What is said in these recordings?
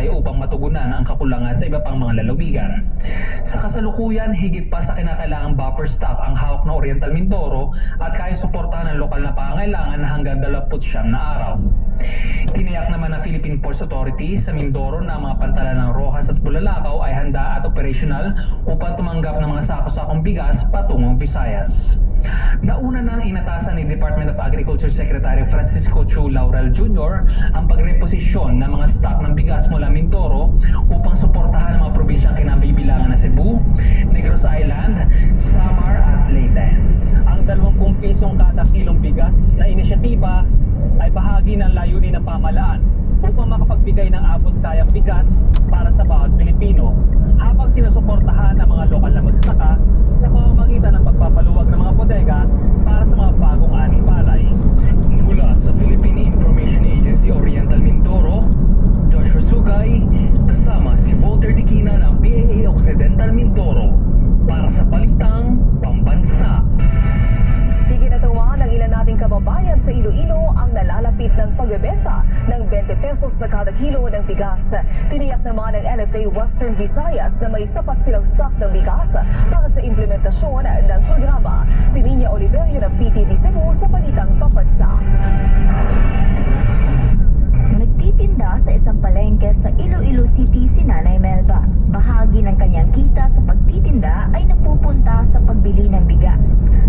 tayo upang matugunan ang kakulangan sa iba pang mga lalawigan. Sa kasalukuyan, higit pa sa kinakailangang buffer stock ang hawak ng Oriental Mindoro at kaya suportahan ang lokal na pangangailangan na hanggang 29 na araw. Tiniyak naman ng Philippine Ports Authority sa Mindoro na ang mga pantala ng Rojas at Bulalakaw ay handa at operational upang tumanggap ng mga sako-sakong bigas patungong Visayas. Nauna nang inatasan ni Department of Agriculture Secretary Francisco Chu Laurel Jr. ang pagreposisyon ng mga stock ng bigas mula Mindoro upang suportahan ang mga probinsyang kinabibilangan na Cebu, Negros Island, Samar at Leyte. Ang 20 pisong kada kilong bigas na inisyatiba ay bahagi ng layunin ng pamalaan upang makapagbigay ng abot kayang bigas kada kilo ng bigas. Tiniyak naman ng NFA Western Visayas na may sapat silang stock ng bigas para sa implementasyon ng programa. Si Nina Oliverio ng PTV Cebu sa Balitang Papansa. Nagtitinda sa isang palengke sa Iloilo City si Nanay Melba. Bahagi ng kanyang kita sa pagtitinda ay napupunta sa pagbili ng bigas.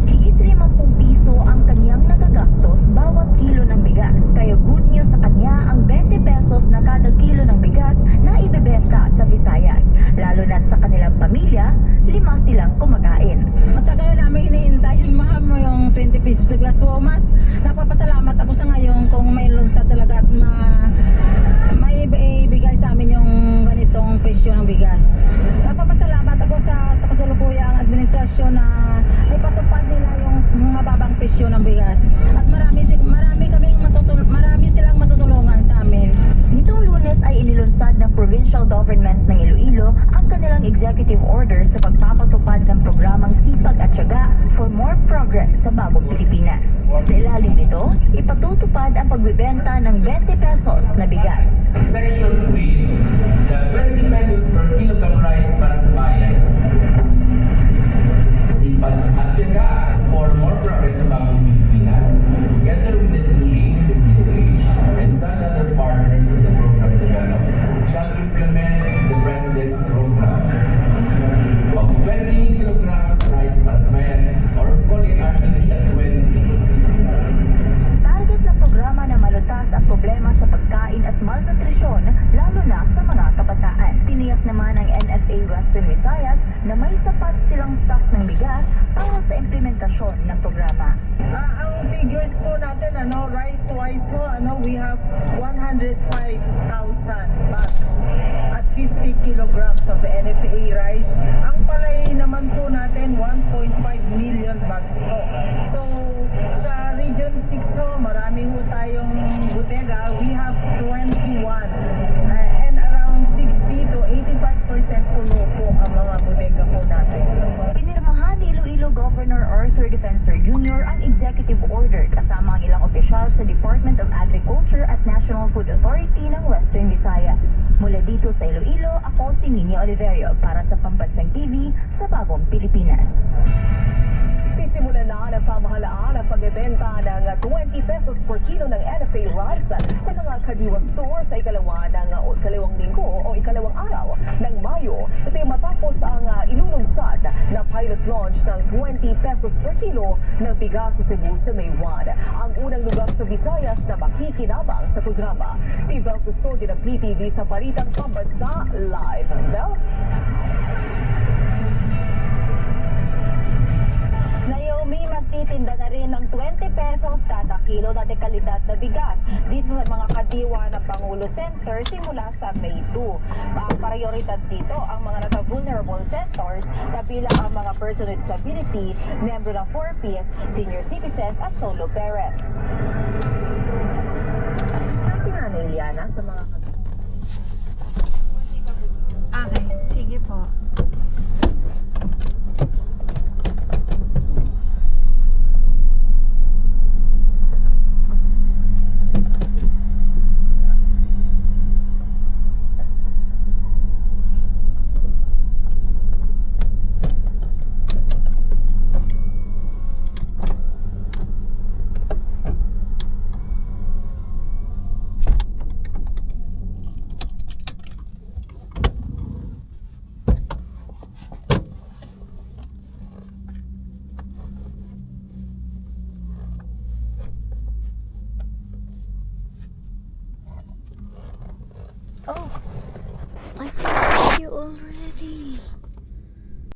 Higit 50 piso ang kanyang nagagastos bawat kilo ng bigas. Kaya good news sa kanya ang 20 pesos na kada kilo ng bigas na ibebenta sa Visayas. Lalo na sa kanilang pamilya, lima silang kumakain. Matagal namin iniintay yung mahal mo yung 20 pesos na glass. So, mas napapasalamat ako sa ngayon kung mayroon sa talaga at ma, may ibigay sa amin yung ganitong presyo ng bigas. Napapasalamat ako sa, sa kasalukuyang administrasyon na ipatupad nila yung mababang presyo ng bigas. At marami, si- marami kaming matutul marami silang matutulungan sa amin. Nitong lunes ay inilunsad ng provincial government ng Iloilo ang kanilang executive order sa pagpapatupad ng programang Sipag at Tiyaga for More Progress sa Bagong Pilipinas. Sa ilalim nito, pagbibenta ng 20 pesos sa pagkain at malnutrisyon, lalo na sa mga kabataan. Tiniyak naman ng NFA Western Visayas na may sapat silang stock ng bigas para sa implementasyon ng programa. Ah, ang figures po natin, ano, rice wise po, ano, we have 105,000 bags at 50 kilograms Ako si Nini Oliverio para sa Pambansang TV sa Bagong Pilipinas. Sisimulan na ng pamahalaan ang pagbebenta ng 20 pesos per kilo ng NFA rice sa mga kadiwa store sa ikalawa ng ikalawang linggo o ikalawang araw ng Mayo. Ito ay matapos ang uh, ilulunsad na pilot launch ng 20 pesos per kilo ng bigas sa Cebu sa May 1. Ang unang lugar sa Visayas na makikinabang sa programa. Si Vel Custodio ng PTV sa Balitang Pambansa sa mga kadiwa ng Pangulo Center simula sa May 2. Ang prioridad dito ang mga nasa vulnerable sectors kabilang ang mga person with disability, membro ng 4Ps, senior citizens at solo parents. Sabi nga na Iliana sa mga Okay, sige po. Oh, I found you already.